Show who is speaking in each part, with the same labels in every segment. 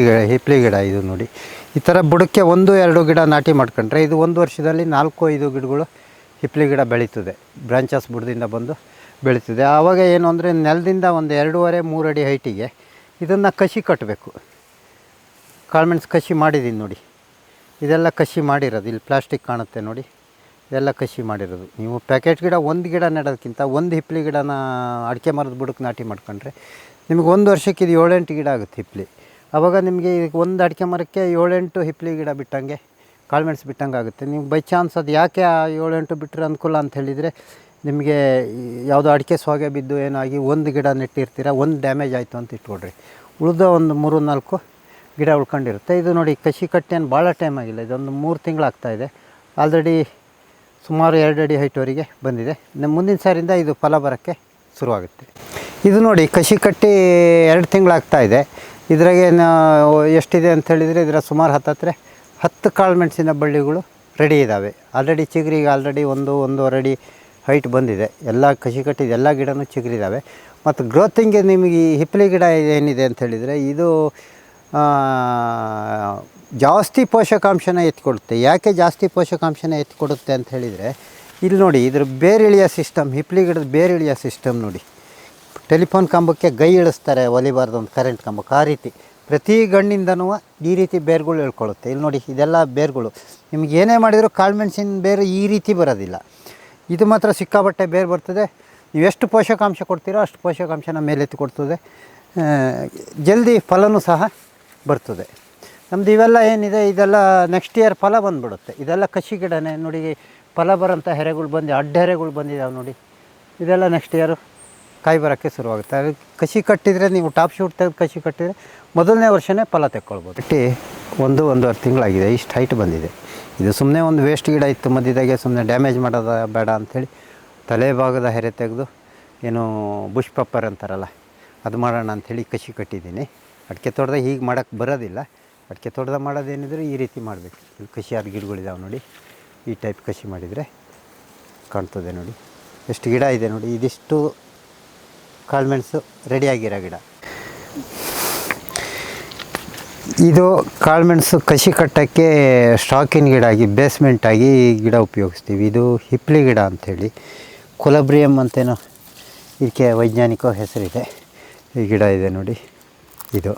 Speaker 1: ಈಗ ಹಿಪ್ಲಿ ಗಿಡ ಇದು ನೋಡಿ. ಈ ಥರ ಬುಡಕ್ಕೆ ಒಂದು, ಎರಡು ಗಿಡ ನಾಟಿ ಮಾಡ್ಕೊಂಡ್ರೆ ಇದು ಒಂದು ವರ್ಷದಲ್ಲಿ ನಾಲ್ಕು, ಐದು ಗಿಡಗಳು ಹಿಪ್ಲಿ ಗಿಡ ಬೆಳೀತದೆ. ಬ್ರಾಂಚಸ್ ಬುಡದಿಂದ ಬಂದು ಬೆಳೀತದೆ. ಆವಾಗ ಏನು ಅಂದರೆ ನೆಲದಿಂದ ಒಂದು ಎರಡೂವರೆ, ಮೂರು ಅಡಿ ಹೈಟಿಗೆ ಇದನ್ನು ಕಸಿ ಕಟ್ಟಬೇಕು ಕಾಳ್ಮೆಣ್ಸು ಕಸಿ ಮಾಡಿದ್ದೀನಿ ನೋಡಿ. ಇದೆಲ್ಲ ಕಸಿ ಮಾಡಿರೋದು. ಇಲ್ಲಿ ಪ್ಲಾಸ್ಟಿಕ್ ಕಾಣುತ್ತೆ ನೋಡಿ. ಇದೆಲ್ಲ ಕಸಿ ಮಾಡಿರೋದು. ನೀವು ಪ್ಯಾಕೆಟ್ ಗಿಡ ಒಂದು ಗಿಡ ನೆಡೋದಕ್ಕಿಂತ ಒಂದು ಹಿಪ್ಲಿ ಗಿಡನ ಅಡಿಕೆ ಮರದ ಬುಡಕ್ಕೆ ನಾಟಿ ಮಾಡ್ಕೊಂಡ್ರೆ ನಿಮಗೆ ಒಂದು ವರ್ಷಕ್ಕೆ ಇದು ಏಳೆಂಟು ಗಿಡ ಆಗುತ್ತೆ ಹಿಪ್ಲಿ ಆವಾಗ ನಿಮಗೆ ಒಂದು ಅಡಿಕೆ ಮರಕ್ಕೆ ಏಳೆಂಟು ಹಿಪ್ಲಿ ಗಿಡ ಬಿಟ್ಟಂಗೆ ಕಾಳುಮೆಣಸು ಬಿಟ್ಟಂಗೆ ಆಗುತ್ತೆ. ನೀವು ಬೈ ಚಾನ್ಸ್ ಅದು ಯಾಕೆ ಆ ಏಳೆಂಟು ಬಿಟ್ಟರೆ ಅನುಕೂಲ ಅಂತ ಹೇಳಿದರೆ, ನಿಮಗೆ ಯಾವುದೋ ಅಡಿಕೆ ಸೋಗೆ ಬಿದ್ದು ಏನಾಗಿ ಒಂದು ಗಿಡ ನೆಟ್ಟಿರ್ತೀರ, ಒಂದು ಡ್ಯಾಮೇಜ್ ಆಯಿತು ಅಂತ ಇಟ್ಕೊಡ್ರಿ ಉಳಿದ ಒಂದು ಮೂರು ನಾಲ್ಕು ಗಿಡ ಉಳ್ಕೊಂಡಿರುತ್ತೆ. ಇದು ನೋಡಿ ಕಸಿ ಕಟ್ಟಿ ಏನು ಭಾಳ ಟೈಮ್ ಆಗಿಲ್ಲ. ಇದೊಂದು ಮೂರು ತಿಂಗಳಾಗ್ತಾಯಿದೆ ಆಲ್ರೆಡಿ ಸುಮಾರು ಎರಡು ಅಡಿ ಹೈಟ್ವರೆಗೆ ಬಂದಿದೆ. ನಮ್ಮ ಮುಂದಿನ ಸಾರಿಂದ ಇದು ಫಲ ಬರೋಕ್ಕೆ ಶುರುವಾಗುತ್ತೆ. ಇದು ನೋಡಿ ಕಸಿ ಕಟ್ಟಿ ಎರಡು ತಿಂಗಳಾಗ್ತಾ ಇದೆ. ಇದ್ರಾಗೆ ಎಷ್ಟಿದೆ ಅಂತ ಹೇಳಿದರೆ ಇದರ ಸುಮಾರು ಹತ್ತತ್ರ ಹತ್ತು ಕಾಳು ಮೆಣಸಿನ ಬಳ್ಳಿಗಳು ರೆಡಿ ಇದ್ದಾವೆ ಆಲ್ರೆಡಿ ಚಿಗುರಿಗೆ ಆಲ್ರೆಡಿ ಒಂದು, ಒಂದೂವರೆ ಅಡಿ ಹೈಟ್ ಬಂದಿದೆ. ಎಲ್ಲ ಕಸಿ ಕಟ್ಟಿದ, ಎಲ್ಲ ಗಿಡನೂ ಚಿಗುರಿದ್ದಾವೆ ಮತ್ತು ಗ್ರೋತಿಂಗ್ಗೆ ನಿಮಗೆ ಈ ಹಿಪ್ಪಲಿ ಗಿಡ ಏನಿದೆ ಅಂತ ಹೇಳಿದರೆ ಇದು ಜಾಸ್ತಿ ಪೋಷಕಾಂಶನ ಎತ್ಕೊಡುತ್ತೆ. ಯಾಕೆ ಜಾಸ್ತಿ ಪೋಷಕಾಂಶನ ಎತ್ಕೊಡುತ್ತೆ ಅಂತ ಹೇಳಿದರೆ, ಇಲ್ಲಿ ನೋಡಿ, ಇದ್ರ ಬೇರಿಳಿಯ ಸಿಸ್ಟಮ್ ಹಿಪ್ಲಿ ಗಿಡದ ಬೇರಿಳಿಯ ಸಿಸ್ಟಮ್ ನೋಡಿ. ಟೆಲಿಫೋನ್ ಕಂಬಕ್ಕೆ ಗೈ ಇಳಿಸ್ತಾರೆ ಒಲಿಬಾರ್ದು ಒಂದು ಕರೆಂಟ್ ಕಂಬಕ್ಕೆ ಆ ರೀತಿ. ಪ್ರತಿ ಗಣ್ಣಿಂದನೂ ಈ ರೀತಿ ಬೇರುಗಳು ಹೇಳ್ಕೊಳ್ಳುತ್ತೆ. ಇಲ್ಲಿ ನೋಡಿ, ಇದೆಲ್ಲ ಬೇರುಗಳು. ನಿಮ್ಗೆ ಏನೇ ಮಾಡಿದರೂ ಕಾಳುಮೆಣಸಿನ ಬೇರು ಈ ರೀತಿ ಬರೋದಿಲ್ಲ. ಇದು ಮಾತ್ರ ಸಿಕ್ಕಾಬಟ್ಟೆ ಬೇರು ಬರ್ತದೆ. ನೀವು ಎಷ್ಟು ಪೋಷಕಾಂಶ ಕೊಡ್ತೀರೋ ಅಷ್ಟು ಪೋಷಕಾಂಶನ ಮೇಲೆತ್ತಿ ಕೊಡ್ತದೆ. ಜಲ್ದಿ ಫಲನೂ ಸಹ ಬರ್ತದೆ. ನಮ್ದು ಇವೆಲ್ಲ ಏನಿದೆ, ಇದೆಲ್ಲ ನೆಕ್ಸ್ಟ್ ಇಯರ್ ಫಲ ಬಂದುಬಿಡುತ್ತೆ. ಇದೆಲ್ಲ ಕಸಿ ಗಿಡನೇ. ನೋಡಿ, ಫಲ ಬರೋಂಥ ಹೆರೆಗಳು ಬಂದು, ಅಡ್ಡ ಹೆರೆಗಳು ಬಂದಿದ್ದಾವೆ ನೋಡಿ. ಇದೆಲ್ಲ ನೆಕ್ಸ್ಟ್ ಇಯರು ಕಾಯಿ ಬರೋಕ್ಕೆ ಶುರುವಾಗುತ್ತೆ. ಅದು ಕಸಿ ಕಟ್ಟಿದರೆ ನೀವು ಟಾಪ್ ಶೂಟ್ ತೆಗೆದು ಕಸಿ ಕಟ್ಟಿದರೆ ಮೊದಲನೇ ವರ್ಷವೇ ಫಲ ತೆಕ್ಕೊಳ್ಬೋದು. ಕಟ್ಟಿ ಒಂದು, ಒಂದೂವರೆ ತಿಂಗಳಾಗಿದೆ. ಇಷ್ಟು ಹೈಟ್ ಬಂದಿದೆ. ಇದು ಸುಮ್ಮನೆ ಒಂದು ವೇಸ್ಟ್ ಗಿಡ ಇತ್ತು ಮಧ್ಯದಾಗೆ ಸುಮ್ಮನೆ ಡ್ಯಾಮೇಜ್ ಮಾಡೋದ ಬೇಡ ಅಂಥೇಳಿ ತಲೆ ಭಾಗದ ಹೆರೆ ತೆಗೆದು ಏನು ಬುಷ್ ಪಪ್ಪರ್ ಅಂತಾರಲ್ಲ, ಅದು ಮಾಡೋಣ ಅಂಥೇಳಿ ಕಸಿ ಕಟ್ಟಿದ್ದೀನಿ. ಅಡಿಕೆ ತೋಟದ ಹೀಗೆ ಮಾಡೋಕ್ಕೆ ಬರೋದಿಲ್ಲ. ಅಡಿಕೆ ತೋಟದ ಮಾಡೋದೇನಿದ್ರೆ ಈ ರೀತಿ ಮಾಡಬೇಕು. ಇಲ್ಲಿ ಕಸಿಯಾದ ಗಿಡಗಳಿದಾವೆ ನೋಡಿ. ಈ ಟೈಪ್ ಕಸಿ ಮಾಡಿದರೆ ಕಾಣ್ತದೆ ನೋಡಿ. ಎಷ್ಟು ಗಿಡ ಇದೆ ನೋಡಿ. ಇದಿಷ್ಟು ಕಾಳುಮೆಣಸು ರೆಡಿಯಾಗಿರೋ ಗಿಡ. ಇದು ಕಾಳುಮೆಣಸು ಕಸಿ ಕಟ್ಟೋಕ್ಕೆ ಸ್ಟಾಕಿನ ಗಿಡ ಆಗಿ ಬೇಸ್ಮೆಂಟ್ ಆಗಿ ಈ ಗಿಡ ಉಪಯೋಗಿಸ್ತೀವಿ. ಇದು ಹಿಪ್ಲಿ ಗಿಡ ಅಂಥೇಳಿ. ಕೊಲಬ್ರಿಯಮ್ ಅಂತೇನೋ ಇದಕ್ಕೆ ವೈಜ್ಞಾನಿಕ ಹೆಸರಿದೆ. ಈ ಗಿಡ ಇದೆ ನೋಡಿ. ಇದು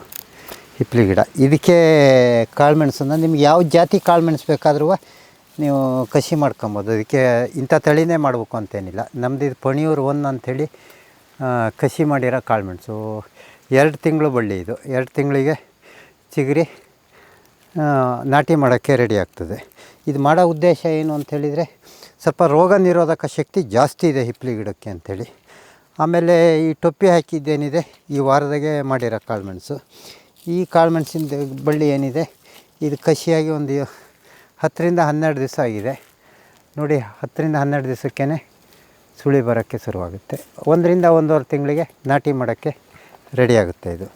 Speaker 1: ಹಿಪ್ಲಿ ಗಿಡ. ಇದಕ್ಕೆ ಕಾಳುಮೆಣಸನ್ನು ನಿಮ್ಗೆ ಯಾವ ಜಾತಿ ಕಾಳುಮೆಣಸು ಬೇಕಾದ್ರೂ ನೀವು ಕಸಿ ಮಾಡ್ಕೊಬೋದು. ಅದಕ್ಕೆ ಇಂಥ ತಳಿನೇ ಮಾಡಬೇಕು ಅಂತೇನಿಲ್ಲ. ನಮ್ದು ಇದು ಪಣಿಯೂರು ಒನ್ ಅಂಥೇಳಿ ಕಸಿ ಮಾಡಿರೋ ಕಾಳುಮೆಣಸು. ಎರಡು ತಿಂಗಳು ಬಳ್ಳಿ ಇದು. ಎರಡು ತಿಂಗಳಿಗೆ ಚಿಗುರಿ ನಾಟಿ ಮಾಡೋಕ್ಕೆ ರೆಡಿ ಆಗ್ತದೆ. ಇದು ಮಾಡೋ ಉದ್ದೇಶ ಏನು ಅಂತ ಹೇಳಿದರೆ, ಸ್ವಲ್ಪ ರೋಗ ನಿರೋಧಕ ಶಕ್ತಿ ಜಾಸ್ತಿ ಇದೆ ಹಿಪ್ಲಿ ಗಿಡಕ್ಕೆ ಅಂಥೇಳಿ. ಆಮೇಲೆ ಈ ಟೊಪ್ಪಿ ಹಾಕಿದ್ದೇನಿದೆ, ಈ ವಾರದಾಗೆ ಮಾಡಿರೋ ಕಾಳುಮೆಣಸು. ಈ ಕಾಳುಮೆಣಸಿನ ಬಳ್ಳಿ ಏನಿದೆ, ಇದು ಕಸಿಯಾಗಿ ಒಂದು ಹತ್ತರಿಂದ ಹನ್ನೆರಡು ದಿವಸ ಆಗಿದೆ. ನೋಡಿ, ಹತ್ತರಿಂದ ಹನ್ನೆರಡು ದಿವಸಕ್ಕೇ ಸುಳಿ ಬರೋಕ್ಕೆ ಶುರುವಾಗುತ್ತೆ. ಒಂದರಿಂದ ಒಂದೂವರೆ ತಿಂಗಳಿಗೆ ನಾಟಿ ಮಾಡೋಕ್ಕೆ ರೆಡಿ ಆಗುತ್ತೆ ಇದು.